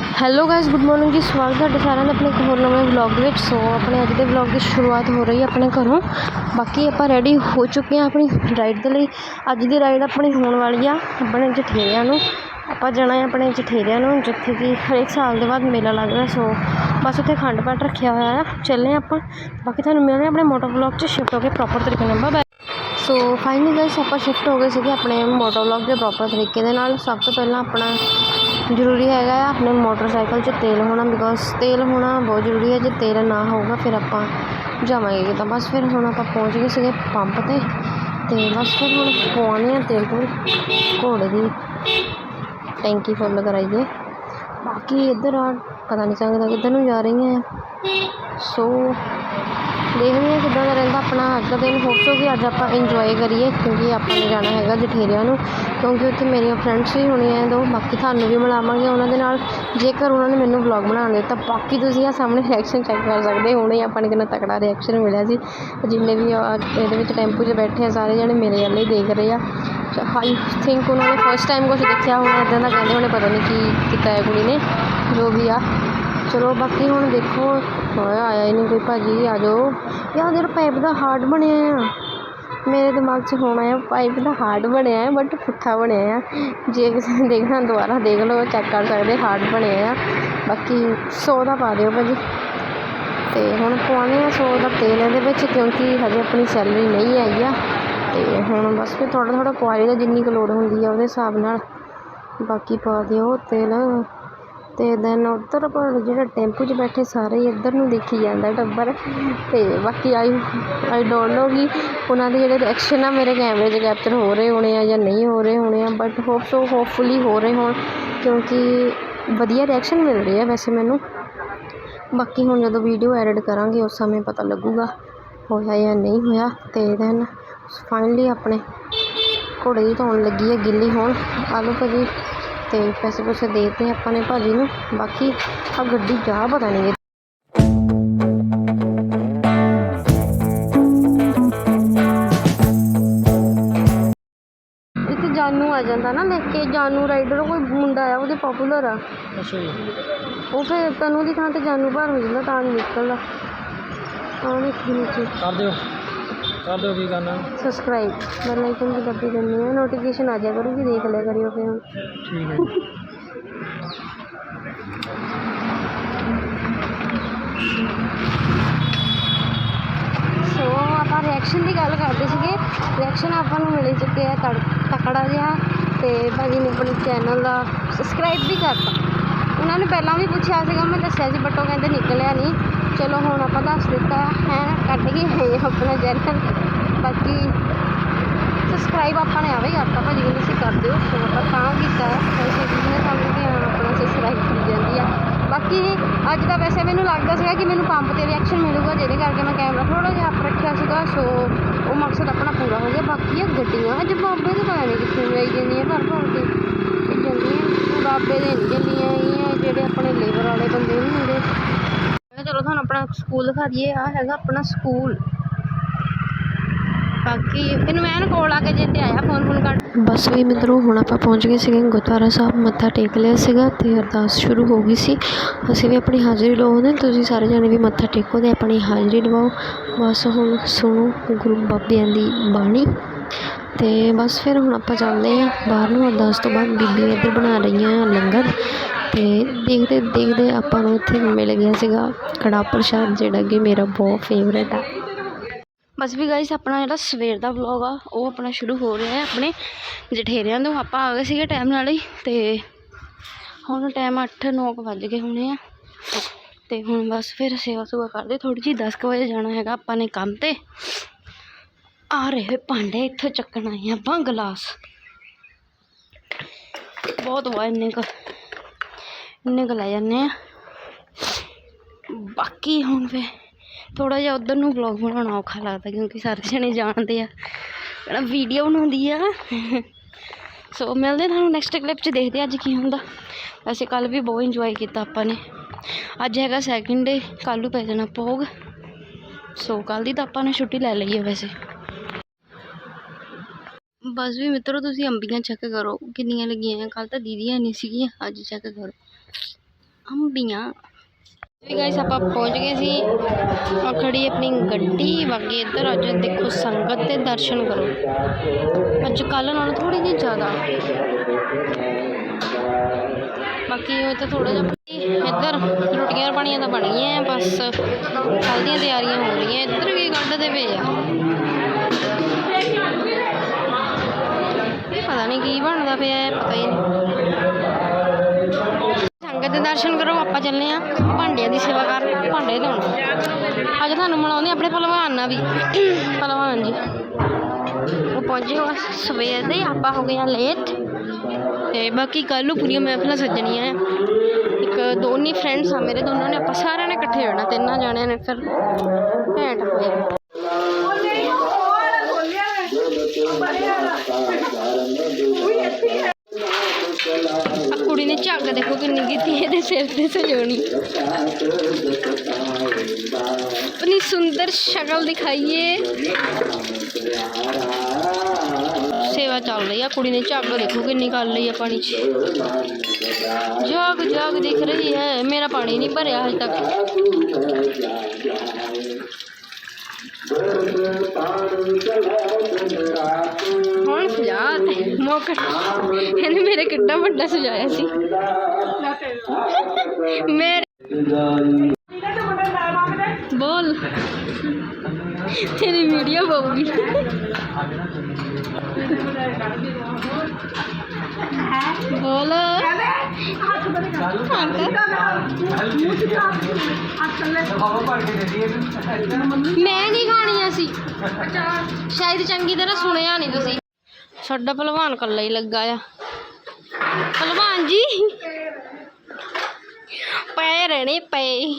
Hello guys good morning ਜੀ। ਸਵਾਗਤ ਤੁਹਾਡੇ ਸਾਰਿਆਂ ਦਾ ਆਪਣੇ ਇੱਕ ਹੋਰ ਨਵੇਂ ਵਲੌਗ ਵਿੱਚ। ਸੋ ਆਪਣੇ ਅੱਜ ਦੇ ਵਲੌਗ ਦੀ ਸ਼ੁਰੂਆਤ ਹੋ ਰਹੀ ਹੈ ਆਪਣੇ ਘਰੋਂ। ਬਾਕੀ ਆਪਾਂ ਰੈਡੀ ਹੋ ਚੁੱਕੇ ਹਾਂ ਆਪਣੀ ਰਾਈਡ ਦੇ ਲਈ। ਅੱਜ ਦੀ ਰਾਈਡ ਆਪਣੀ ਹੋਣ ਵਾਲੀ ਆ ਆਪਣੇ ਜਠੇਰਿਆਂ ਨੂੰ। ਆਪਾਂ ਜਾਣਾ ਹੈ ਆਪਣੇ ਜਠੇਰਿਆਂ ਨੂੰ, ਜਿੱਥੇ ਕਿ ਹਰੇਕ ਸਾਲ ਦੇ ਬਾਅਦ ਮੇਲਾ ਲੱਗਦਾ। ਸੋ ਬਸ ਉੱਥੇ ਖੰਡ ਪਾਠ ਰੱਖਿਆ ਹੋਇਆ ਆ। ਚੱਲੇ ਆਪਾਂ। ਬਾਕੀ ਤੁਹਾਨੂੰ ਮਿਲਦੇ ਹਾਂ ਆਪਣੇ ਮੋਟਰ ਵਲੌਗ 'ਚ। ਸ਼ਿਫਟ ਹੋ ਕੇ ਪ੍ਰੋਪਰ ਤਰੀਕੇ ਨਾਲ। ਬਾਏ ਸੋ ਫਾਈਨਲੀ ਗਾਇਸ ਆਪਾਂ ਸ਼ਿਫਟ ਹੋ ਗਏ ਸੀਗੇ ਆਪਣੇ ਮੋਟਰ ਵਲੌਗ ਦੇ ਪ੍ਰੋਪਰ ਤਰੀਕੇ ਦੇ ਨਾਲ। ਸਭ ਤੋਂ ਪਹਿਲਾਂ ਆਪਣਾ ਜ਼ਰੂਰੀ ਹੈਗਾ ਆ, ਆਪਣੇ ਮੋਟਰਸਾਈਕਲ 'ਚ ਤੇਲ ਹੋਣਾ ਬਿਕੋਜ਼ ਤੇਲ ਹੋਣਾ ਬਹੁਤ ਜ਼ਰੂਰੀ ਹੈ, ਜੇ ਤੇਲ ਨਾ ਹੋਊਗਾ ਫਿਰ ਆਪਾਂ ਜਾਵਾਂਗੇ ਤਾਂ ਬਸ ਫਿਰ ਹੁਣ ਆਪਾਂ ਪਹੁੰਚ ਗਏ ਸੀਗੇ ਪੰਪ 'ਤੇ ਅਤੇ ਬਸ ਫਿਰ ਹੁਣ ਪਵਾਉਣੇ ਹਾਂ ਤੇਲ ਤੂਲ ਘੋੜੇ ਦੀ ਟੈਂਕੀ ਫੁੱਲ ਕਰਾਈਏ। ਬਾਕੀ ਇੱਧਰ ਆ, ਪਤਾ ਨਹੀਂ ਸਕਦਾ ਕਿੱਧਰ ਨੂੰ ਜਾ ਰਹੀਆਂ ਸੋ ਦੇਖਦੇ ਹਾਂ ਕਿੱਦਾਂ ਦਾ ਰਹਿੰਦਾ ਆਪਣਾ ਅੱਜ ਦਾ ਦਿਨ। ਹੋਪਸੋ ਕਿ ਅੱਜ ਆਪਾਂ ਇੰਜੋਏ ਕਰੀਏ, ਕਿਉਂਕਿ ਆਪਾਂ ਨੇ ਜਾਣਾ ਹੈਗਾ ਜਠੇਰਿਆਂ ਨੂੰ, ਕਿਉਂਕਿ ਉੱਥੇ ਮੇਰੀਆਂ ਫਰੈਂਡਸ ਵੀ ਹੋਣੀਆਂ ਦੋ। ਬਾਕੀ ਤੁਹਾਨੂੰ ਵੀ ਮਿਲਾਵਾਂਗੇ ਉਹਨਾਂ ਦੇ ਨਾਲ। ਜੇਕਰ ਉਹਨਾਂ ਨੇ ਮੈਨੂੰ ਵਲੌਗ ਬਣਾਉਣ ਦਿੱਤਾ ਬਾਕੀ ਤੁਸੀਂ ਆ ਸਾਹਮਣੇ ਰਿਐਕਸ਼ਨ ਚੈੱਕ ਕਰ ਸਕਦੇ ਹੋ ਹੁਣੇ। ਆਪਾਂ ਨੇ ਕਿੰਨਾ ਤਕੜਾ ਰਿਐਕਸ਼ਨ ਮਿਲਿਆ ਸੀ। ਜਿੰਨੇ ਵੀ ਇਹਦੇ ਵਿੱਚ ਟੈਂਪੂ 'ਚ ਬੈਠੇ ਆ, ਸਾਰੇ ਜਣੇ ਮੇਰੇ ਵੱਲ ਹੀ ਦੇਖ ਰਹੇ ਆ। ਆਈ ਥਿੰਕ ਉਹਨਾਂ ਨੇ ਫਸਟ ਟਾਈਮ ਕੁਝ ਦੇਖਿਆ ਹੋਣਾ ਇੱਦਾਂ ਦਾ ਕਹਿੰਦੇ ਹੋਣੇ, ਪਤਾ ਨਹੀਂ ਕੀ ਕੀਤਾ ਹੈ ਕੁੜੀ ਨੇ, ਜੋ ਵੀ ਆ। ਚਲੋ, ਬਾਕੀ ਹੁਣ ਦੇਖੋ, ਹੋਇਆ, ਆਇਆ ਹੀ ਨਹੀਂ ਕੋਈ ਭਾਜੀ, ਆ ਜਾਓ। ਯਾਰ, ਜਿਹੜਾ ਪਾਈਪ ਦਾ ਹਾਰਟ ਬਣਿਆ ਆ, ਮੇਰੇ ਦਿਮਾਗ 'ਚ ਹੁਣ ਆਇਆ ਪਾਈਪ ਦਾ ਹਾਰਟ ਬਣਿਆ ਹੈ ਬਟ ਪੁੱਠਾ ਬਣਿਆ ਆ। ਜੇ ਕਿਸੇ ਨੇ ਦੇਖਣਾ, ਦੁਬਾਰਾ ਦੇਖ ਲਓ ਚੈੱਕ ਕਰ ਸਕਦੇ ਹਾਰਟ ਬਣਿਆ ਆ। ਬਾਕੀ 100 ਦਾ ਪਾ ਦਿਓ ਭਾਜੀ। ਤੇ ਹੁਣ ਪਵਾਉਣੇ ਆ 100 ਦਾ ਤੇਲ ਇਹਦੇ ਵਿੱਚ, ਕਿਉਂਕਿ ਹਜੇ ਆਪਣੀ ਸੈਲਰੀ ਨਹੀਂ ਆਈ ਆ। ਤੇ ਹੁਣ ਬਸ ਫਿਰ ਥੋੜ੍ਹਾ ਥੋੜ੍ਹਾ ਪਵਾ ਲਈਦਾ, ਜਿੰਨੀ ਕੁ ਲੋੜ ਹੁੰਦੀ ਆ ਉਹਦੇ ਹਿਸਾਬ ਨਾਲ। ਬਾਕੀ ਪਾ ਦਿਓ ਤੇਲ। ਤੇ ਦੈਨ ਉੱਧਰ ਪਰ ਜਿਹੜਾ ਟੈਂਪੂ 'ਚ ਬੈਠੇ ਸਾਰੇ ਹੀ ਇੱਧਰ ਨੂੰ ਦੇਖੀ ਜਾਂਦਾ ਟੱਬਰ ਤੇ ਬਾਕੀ ਆਈ ਆਈ ਡੋਂਟ ਨੋ ਕਿ ਉਹਨਾਂ ਦੇ ਜਿਹੜੇ ਰਿਐਕਸ਼ਨ ਆ, ਮੇਰੇ ਕੈਮਰੇ 'ਚ ਕੈਪਚਰ ਹੋ ਰਹੇ ਹੋਣੇ ਆ ਜਾਂ ਨਹੀਂ ਹੋ ਰਹੇ ਹੋਣੇ ਆ ਬਟ ਹੋਪ ਸੋ ਹੋਪਫੁਲੀ ਹੋ ਰਹੇ ਹੋਣ ਕਿਉਂਕਿ ਵਧੀਆ ਰਿਐਕਸ਼ਨ ਮਿਲ ਰਹੇ ਆ ਵੈਸੇ ਮੈਨੂੰ। ਬਾਕੀ ਹੁਣ ਜਦੋਂ ਵੀਡੀਓ ਐਡਿਟ ਕਰਾਂਗੇ, ਉਸ ਸਮੇਂ ਪਤਾ ਲੱਗੂਗਾ ਹੋਇਆ ਜਾਂ ਨਹੀਂ ਹੋਇਆ ਤੇ ਦੈਨ ਫਾਈਨਲੀ ਆਪਣੇ ਘੋੜੇ ਦੀ ਧੋਣ ਲੱਗੀ ਹੈ ਗਿੱਲੀ ਹੋਣ। ਆਲੂ ਭਾਜੀ ਤੇ ਪੈਸੇ ਪੂਸੇ ਦੇ ਦਿੱਤੇ ਆਪਾਂ ਨੇ ਭਾਜੀ ਨੂੰ। ਬਾਕੀ ਆ ਗੱਡੀ ਜਾ ਪਤਾ ਨਹੀਂ ਜਾਨੂ ਆ ਜਾਂਦਾ ਨਾ ਲਿਖ ਕੇ। ਜਾਨੂ ਰਾਈਡਰ ਕੋਈ ਮੁੰਡਾ ਆ ਉਹਦੇ ਪਪੂਲਰ ਆ। ਅੱਛਾ ਜੀ। ਉਹ ਫਿਰ ਤੈਨੂੰ ਦੀ ਥਾਂ ਤੇ ਜਾਨੂ ਭਰ ਹੋ ਜਾਂਦਾ ਤਾਂ ਨਹੀਂ ਨਿਕਲਦਾ। ਤਾਂ ਦੇਖੀ ਨੀਚੇ। ਕਰ ਦਿਓ। ਕਰ ਦਿਓ ਕੀ ਕਰਨਾ ਸਬਸਕ੍ਰਾਈਬ ਬੈਲ ਆਈਕਨ ਦੀ ਦੱਬੀ ਕਰਨੀ ਹੈ। ਨੋਟੀਫਿਕੇਸ਼ਨ ਆ ਜਾਇਆ ਕਰੂਗੀ ਦੇਖ ਲਿਆ ਕਰਿਓ ਫਿਰ। ਹੁਣ ਠੀਕ ਹੈ ਜੀ। ਸੋ ਆਪਾਂ ਰਿਐਕਸ਼ਨ ਦੀ ਗੱਲ ਕਰਦੇ ਸੀਗੇ। ਰਿਐਕਸ਼ਨ ਆਪਾਂ ਨੂੰ ਮਿਲ ਚੁੱਕੇ ਆ ਤੜ ਤਕੜਾ ਜਿਹਾ ਤੇ ਭਾਜੀ ਨੇ ਆਪਣੇ ਚੈਨਲ ਦਾ ਸਬਸਕ੍ਰਾਈਬ ਵੀ ਕਰਤਾ। ਉਹਨਾਂ ਨੇ ਪਹਿਲਾਂ ਵੀ ਪੁੱਛਿਆ ਸੀਗਾ ਮੈਂ ਦੱਸਿਆ ਸੀ ਬਟ ਉਹ ਕਹਿੰਦੇ ਨਿਕਲਿਆ ਨਹੀਂ। ਚਲੋ ਹੁਣ ਆਪਾਂ ਦੱਸ ਦਿੱਤਾ ਹੈ, ਕੱਢ ਗਏ ਹੈ ਆਪਣਾ ਚੈਨਲ ਬਾਕੀ ਸਬਸਕ੍ਰਾਈਬ ਆਪਾਂ ਨੇ ਆਵੇ ਹੀ ਕਰਤਾ ਭਾਜੀ ਕਹਿੰਦੇ ਤੁਸੀਂ ਕਰ ਦਿਓ ਸੋ ਆਪਾਂ ਤਾਂ ਕੀਤਾ ਹੈ। ਵੈਸੇ ਜਿਹਨੇ ਸਮਝ ਕੇ ਆਪਣਾ ਸਬਸਕ੍ਰਾਈਬ ਕਰੀ ਜਾਂਦੀ ਆ। ਬਾਕੀ ਅੱਜ ਦਾ ਵੈਸੇ ਮੈਨੂੰ ਲੱਗਦਾ ਸੀਗਾ ਕਿ ਮੈਨੂੰ ਪੰਪ ਤੇ ਰਿਐਕਸ਼ਨ ਮਿਲੂਗਾ, ਜਿਹਦੇ ਕਰਕੇ ਮੈਂ ਕੈਮਰਾ ਥੋੜਾ ਜਿਹਾ ਆਪ ਰੱਖਿਆ ਸੀਗਾ ਸੋ ਉਹ ਮਕਸਦ ਆਪਣਾ ਪੂਰਾ ਹੋ ਗਿਆ। ਬਾਕੀ ਇਹ ਗੱਡੀਆਂ, ਅੱਜ ਬਾਬੇ ਦੇ ਪਤਾ ਨਹੀਂ ਕਿੱਥੇ ਜਾਈ ਜਾਂਦੀਆਂ ਭਰ ਭਰ ਕੇ। ਇਹ ਜਾਂਦੀਆਂ, ਬਾਬੇ ਦੇ ਨਹੀਂ ਚੱਲੀਆਂ ਇਹ ਜਿਹੜੇ ਆਪਣੇ ਲੇਬਰ ਵਾਲੇ ਬੰਦੇ ਨਹੀਂ ਹੁੰਦੇ ਮੈਂ ਕਿਹਾ ਚਲੋ ਤੁਹਾਨੂੰ ਆਪਣਾ ਸਕੂਲ ਦਿਖਾ ਦਈਏ ਆ ਹੈਗਾ ਆਪਣਾ ਸਕੂਲ। ਬਾਕੀ ਤੈਨੂੰ ਮੈਂ ਕੋਲ ਆ ਕੇ ਜੇ ਤੇ ਆਇਆ ਫੋਨ ਫੋਨ ਕਰ। ਬਸ ਵੀ ਮਿੱਤਰੋ, ਹੁਣ ਆਪਾਂ ਪਹੁੰਚ ਗਏ ਸੀਗੇ ਗੁਰਦੁਆਰਾ ਸਾਹਿਬ, ਮੱਥਾ ਟੇਕ ਲਿਆ ਸੀਗਾ ਤੇ ਅਰਦਾਸ ਸ਼ੁਰੂ ਹੋ ਗਈ ਸੀ। ਅਸੀਂ ਵੀ ਆਪਣੀ ਹਾਜ਼ਰੀ ਲਵਾਉਂਦੇ ਤੁਸੀਂ ਸਾਰੇ ਜਣੇ ਵੀ ਮੱਥਾ ਟੇਕੋ ਤੇ ਆਪਣੀ ਹਾਜ਼ਰੀ ਲਵਾਓ। ਬਸ ਹੁਣ ਸੁਣੋ ਗੁਰੂ ਬਾਬਿਆਂ ਦੀ ਬਾਣੀ। ਤੇ ਬਸ ਫਿਰ ਹੁਣ ਆਪਾਂ ਚੱਲਦੇ ਹਾਂ, ਬਾਹਰ ਨੂੰ ਅਰਦਾਸ ਤੋਂ ਬਾਅਦ ਬੀਬੀ ਇੱਧਰ ਬਣਾ ਰਹੀਆਂ ਆ ਲੰਗਰ। ਅਤੇ ਦੇਖਦੇ ਦੇਖਦੇ ਆਪਾਂ ਨੂੰ ਇੱਥੇ ਮਿਲ ਗਿਆ ਸੀਗਾ ਕੜਾ ਪ੍ਰਸ਼ਾਦ, ਜਿਹੜਾ ਕਿ ਮੇਰਾ ਬਹੁਤ ਫੇਵਰੇਟ ਆ। ਬਸ ਵੀ ਗਾਇਸ ਆਪਣਾ ਜਿਹੜਾ ਸਵੇਰ ਦਾ ਵਲੌਗ ਆ, ਉਹ ਆਪਣਾ ਸ਼ੁਰੂ ਹੋ ਰਿਹਾ ਹੈ ਆਪਣੇ ਜਠੇਰਿਆਂ ਤੋਂ। ਆਪਾਂ ਆ ਗਏ ਸੀਗੇ ਟਾਈਮ ਨਾਲ ਹੀ ਤੇ ਹੁਣ ਟਾਈਮ 8-9 ਵੱਜ ਗਏ ਹੋਣੇ ਆ। ਤੇ ਹੁਣ ਬਸ ਫਿਰ ਸੇਵਾ ਸੁਵਾ ਕਰਦੇ ਥੋੜੀ ਜਿਹੀ 10 ਕੁ ਵਜੇ ਜਾਣਾ ਹੈਗਾ ਆਪਾਂ ਨੇ ਕੰਮ ਤੇ। ਆ ਰਹੇ ਭਾਂਡੇ, ਇੱਥੋਂ ਚੱਕਣ ਆਏ ਆਪਾਂ ਗਲਾਸ। ਬਹੁਤ ਵਾ ਇੰਨੇ ਕੁ। ਇੰਨੇ ਕੁ ਲੈ ਜਾਂਦੇ ਹਾਂ ਬਾਕੀ ਹੁਣ ਫਿਰ ਥੋੜ੍ਹਾ ਜਿਹਾ ਉੱਧਰ ਨੂੰ ਵਲੌਗ ਬਣਾਉਣਾ ਔਖਾ ਲੱਗਦਾ ਕਿਉਂਕਿ ਸਾਰੇ ਜਣੇ ਜਾਣਦੇ ਆ। ਜਿਹੜਾ ਵੀਡੀਓ ਬਣਾਉਂਦੀ ਆ। ਸੋ ਮਿਲਦੇ ਤੁਹਾਨੂੰ ਨੈਕਸਟ ਕਲਿੱਪ 'ਚ, ਦੇਖਦੇ ਅੱਜ ਕੀ ਹੁੰਦਾ। ਵੈਸੇ ਕੱਲ ਵੀ ਬਹੁਤ ਇੰਜੋਏ ਕੀਤਾ ਆਪਾਂ ਨੇ। ਅੱਜ ਹੈਗਾ ਸੈਕਿੰਡ ਡੇ ਕੱਲ੍ਹ ਨੂੰ ਪੈ ਜਾਣਾ ਭੋਗ। ਸੋ ਕੱਲ੍ਹ ਦੀ ਤਾਂ ਆਪਾਂ ਨੇ ਛੁੱਟੀ ਲੈ ਲਈ ਹੈ ਵੈਸੇ। ਬਸ ਵੀ ਮਿੱਤਰੋ, ਤੁਸੀਂ ਅੰਬੀਆਂ ਚੈੱਕ ਕਰੋ, ਕਿੰਨੀਆਂ ਲੱਗੀਆਂ ਕੱਲ ਤਾਂ ਦੀਦੀਆਂ ਨਹੀਂ ਸੀਗੀਆਂ, ਅੱਜ ਚੈੱਕ ਕਰੋ। ਅੰਬੀਆਂ। ਵੀ ਗਾਇਸ ਆਪਾਂ ਪਹੁੰਚ ਗਏ ਸੀ। ਆ ਖੜੀ ਆਪਣੀ ਗੱਡੀ ਬਾਕੀ ਇੱਧਰ। ਅੱਜ ਦੇਖੋ ਸੰਗਤ ਦੇ ਦਰਸ਼ਨ ਕਰੋ। ਅੱਜ ਕੱਲ੍ਹ ਨਾਲੋਂ ਥੋੜੀ ਜਿਹੀ ਜ਼ਿਆਦਾ। ਬਾਕੀ ਉਹ ਤਾਂ ਥੋੜਾ ਜਿਹਾ ਇੱਧਰ ਰੋਟੀਆਂ ਪਾਣੀਆਂ ਤਾਂ ਬਣ ਗਈਆਂ ਬਸ ਕੱਲ੍ਹ ਦੀਆਂ ਤਿਆਰੀਆਂ ਹੋ ਰਹੀਆਂ। ਇੱਧਰ ਵੀ ਕੱਢਦੇ ਪਏ ਆ। ਨਹੀਂ ਕੀ ਬਣਦਾ ਪਿਆ ਹੈ ਪਤਾ ਹੀ ਨਹੀਂ ਸੰਗਤ ਦੇ ਦਰਸ਼ਨ ਕਰੋ, ਆਪਾਂ ਚੱਲੇ ਆ ਭਾਂਡਿਆਂ ਦੀ ਸੇਵਾ ਕਰ ਭਾਂਡੇ ਧੋਣ। ਅੱਜ ਤੁਹਾਨੂੰ ਮਿਲਾਉਂਦੇ ਆਪਣੇ ਭਲਵਾਨ ਨਾਲ ਵੀ। ਭਲਵਾਨ ਜੀ, ਉਹ ਪਹੁੰਚੇ ਹੋ ਸਵੇਰ ਦੇ, ਆਪਾਂ ਹੋ ਗਏ ਆ ਲੇਟ ਤੇ ਬਾਕੀ ਕੱਲ ਨੂੰ ਪੂਰੀਆਂ ਮਹਿਫਲਾਂ ਸੱਜਣੀਆਂ ਆ। ਇੱਕ, ਦੋਨੀ ਫਰੈਂਡਸ ਆ ਮੇਰੇ, ਦੋਨਾਂ ਨੇ ਆਪਾਂ ਸਾਰਿਆਂ ਨੇ ਇਕੱਠੇ ਹੋਣਾ, ਤਿੰਨਾਂ ਜਾਣਿਆਂ ਨੇ ਫਿਰ ਭੈਂਟ ਹੋਏ ਆ ਕੁੜੀ ਨੇ ਝੱਗ ਦੇਖੋ ਕਿੰਨੀ ਕੀਤੀ ਇਹਦੇ ਸਿਰ ਤੇ ਸਜਾਉਣੀ ਆਪਣੀ ਸੁੰਦਰ ਸ਼ਕਲ ਦਿਖਾਈਏ ਸੇਵਾ ਚੱਲ ਰਹੀ ਆ ਕੁੜੀ ਨੇ ਝੱਗ ਦੇਖੋ ਕਿੰਨੀ ਕਰ ਲਈ ਆ ਪਾਣੀ 'ਚ ਜਾਗ ਜਾਗ ਦਿਖ ਰਹੀ ਹੈ ਮੇਰਾ ਪਾਣੀ ਨਹੀਂ ਭਰਿਆ ਹਜੇ ਤੱਕ ਹੁਣ ਸਜਾ ਤੇ ਮੌਕਾ। ਇਹਨੇ ਮੇਰੇ ਕਿੱਡਾ ਵੱਡਾ ਸਜਾਇਆ ਸੀ। ਮੇਰੇ ਬੋਲ। ਤੇਰੀ ਵੀਡੀਓ ਪਾਉਗੀ ਬੋਲ। ਮੈਂ ਨਹੀਂ ਖਾਣੀ ਅਸੀਂ ਸ਼ਾਇਦ ਚੰਗੀ ਤਰ੍ਹਾਂ ਸੁਣਿਆ ਨਹੀਂ ਤੁਸੀਂ। ਸਾਡਾ ਭਲਵਾਨ ਕੱਲਾ ਹੀ ਲੱਗਾ ਆ। ਭਲਵਾਨ ਜੀ। ਪਏ ਰਹਿਣੇ, ਪਏ।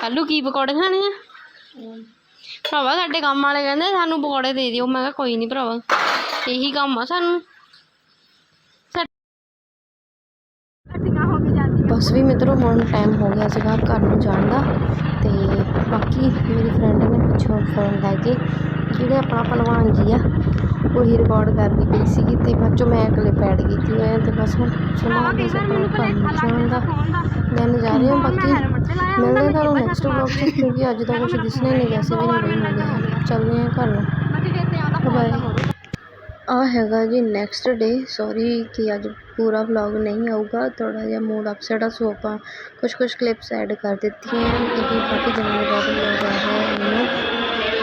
ਕੱਲੂ ਕੀ ਪਕੌੜੇ ਖਾਣੇ ਆ? ਭਰਾਵਾ ਸਾਡੇ ਕੰਮ ਵਾਲੇ ਕਹਿੰਦੇ ਸਾਨੂੰ ਪਕੌੜੇ ਦੇ ਦਿਓ। ਮੈਂ ਕਿਹਾ ਕੋਈ ਨਹੀਂ ਭਰਾਵਾ, ਇਹੀ ਕੰਮ ਆ ਸਾਨੂੰ। ਬਸ ਵੀ ਮਿੱਤਰੋ, ਹੁਣ ਟਾਈਮ ਹੋ ਗਿਆ ਸੀਗਾ ਘਰ ਨੂੰ ਜਾਣ ਦਾ ਤੇ ਬਾਕੀ ਮੇਰੀ ਫਰੈਂਡ ਨੇ ਪਿੱਛੋਂ ਫੋਨ ਲੈ ਕੇ ਜਿਹੜੇ ਆਪਣਾ ਭਲਵਾਨ ਜੀ ਆ, ਉਹੀ ਰਿਕਾਰਡ ਕਰਦੀ ਪਈ ਸੀਗੀ ਤੇ ਬਾਅਦ ਚੋਂ ਮੈਂ ਕਲਿੱਪ ਐਡ ਕੀਤੀ ਹੈ ਤੇ ਬਸ ਹੁਣ ਸੁਣਾ ਕੇ ਸਭ ਨੂੰ ਦਾ। ਮੈਂ ਨਜ਼ਾਰੇ ਹਾਂ ਬਾਕੀ ਮਿਲਦੇ ਤੁਹਾਨੂੰ ਨੈਕਸਟ ਵਲੌਗ 'ਚ ਕਿਉਂਕਿ ਅੱਜ ਦਾ ਕੁਝ ਦਿਸਣਾ ਹੀ ਨਹੀਂ ਵੈਸੇ ਵੀ ਨਹੀਂ ਰਹੀ ਚੱਲਦੇ ਹਾਂ ਘਰ ਨੂੰ। ਬਾਏ ਆ ਹੈਗਾ ਜੀ ਨੈਕਸਟ ਡੇ ਸੌਰੀ ਕਿ ਅੱਜ ਪੂਰਾ ਵਲੌਗ ਨਹੀਂ ਆਊਗਾ ਥੋੜਾ ਜਿਹਾ ਮੂਡ ਅਪਸੈਟ ਆ ਸੋ ਆਪਾਂ ਕੁਝ ਕੁਝ ਕਲਿੱਪਸ ਐਡ ਕਰ ਦਿੱਤੀਆਂ ਕਿਉਂਕਿ ਕਾਫੀ ਦਿਨਾਂ ਦੇ ਬਾਅਦ ਵਲੌਗ ਆ ਰਿਹਾ ਹੈ ਮੈਨੂੰ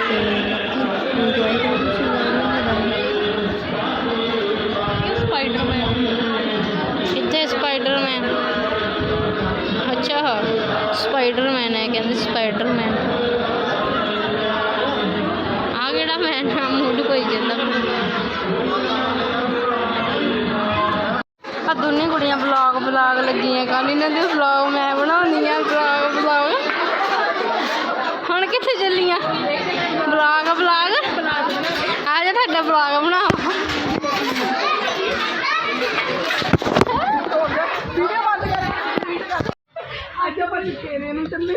ਤੇ ਬਾਕੀ ਇੰਜੋਏ ਕਰੋ ਤੁਸੀਂ ਸਪਾਈਡਰਮੈਨ ਕਿੱਥੇ ਸਪਾਈਡਰਮੈਨ ਅੱਛਾ ਸਪਾਈਡਰਮੈਨ ਹੈ ਕਹਿੰਦੇ ਸਪਾਈਡਰਮੈਨ ਵਲੌਗ ਲੱਗੀਆਂ ਕੱਲ ਇਹਨਾਂ ਦੇ ਵਲੌਗ ਮੈਂ ਬਣਾਉਂਦੀ ਆ ਵਲੌਗ ਵਲੌਗ ਹੁਣ ਕਿੱਥੇ ਚੱਲੀਆਂ? ਵਲੌਗ ਵਲੌਗ ਆ ਜਾ ਤੁਹਾਡਾ ਵਲੌਗ ਅੱਜ ਆਪਾਂ ਨੂੰ ਚੱਲੇ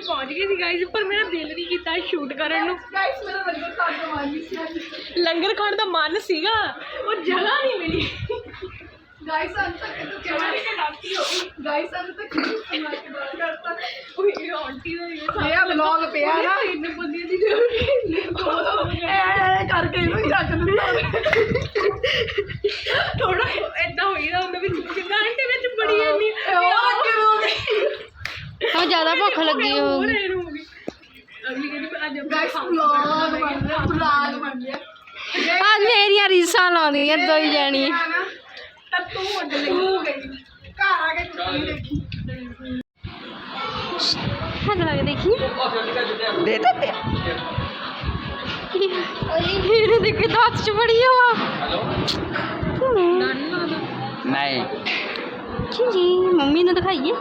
ਪਹੁੰਚ ਗਏ ਸੀ ਗਾਇਸ ਪਰ ਮੇਰਾ ਦਿਲ ਨਹੀਂ ਕੀਤਾ ਸ਼ੂਟ ਕਰਨ ਨੂੰ। ਮੇਰਾ ਲੰਗਰ ਖਾਣ ਦਾ ਮਨ ਸੀਗਾ ਉਹ ਜਗ੍ਹਾ ਨਹੀਂ ਮਿਲੀ। ਗਾਇਸ ਅੰਤ ਤੱਕ ਜਗ੍ਹਾ ਨਹੀਂ। ਕੱਢੀ ਹੋ ਗਾਇਸ ਅੰਤ ਤੱਕ ਮਾਰ ਕੇ ਬਾਹਰ ਕਰਤਾ ਉਹ ਇਹ ਆਂਟੀ ਦਾ ਇਹ ਵਲੌਗ ਪਿਆ ਨਾ। ਇੰਨੇ ਬੰਦਿਆਂ ਦੀ ਜ਼ਰੂਰਤ ਨਹੀਂ ਐ ਕਰਕੇ ਇਹਨੂੰ ਹੀ ਰੱਖ ਦਿੰਦਾ ਥੋੜਾ ਏਦਾਂ ਹੋਈ ਦਾ ਹੁੰਦਾ ਵੀ ਕਿੰਨਾ ਆਂਟੀ ਵਿੱਚ ਬੜੀ ਐਨੀ ਉਹ ਕਿਉਂ ਹਾਂ ਜ਼ਿਆਦਾ ਭੁੱਖ ਲੱਗੀ ਹੋਊਗੀ। ਅਗਲੀ ਕਹਿੰਦੀ ਅੱਜ ਗਾਇਸ ਵਲੌਗ ਬਣ ਗਿਆ। ਵਲੌਗ ਬਣ ਗਿਆ। ਆ ਮੇਰੀਆਂ ਰੀਸਾਂ ਲਾਉਂਦੀਆਂ ਦੋ ਹੀ ਜਾਣੀ ਤਾਂ ਉੱਡ ਲਈ। ਗਈ ਘਰ ਆ ਕੇ ਕੁੱਤੀ ਦੇਖੀ ਹੱਥ ਲਾ ਕੇ ਦੇਖੀ। ਦੇ ਦਿੱਤੇ ਇਹਨੇ ਦੇਖ ਹੱਥ ਚ ਬੜੀ ਹਵਾ ਨਹੀਂ। ਜੀ ਜੀ ਮੰਮੀ ਨੂੰ ਦਿਖਾਈਏ।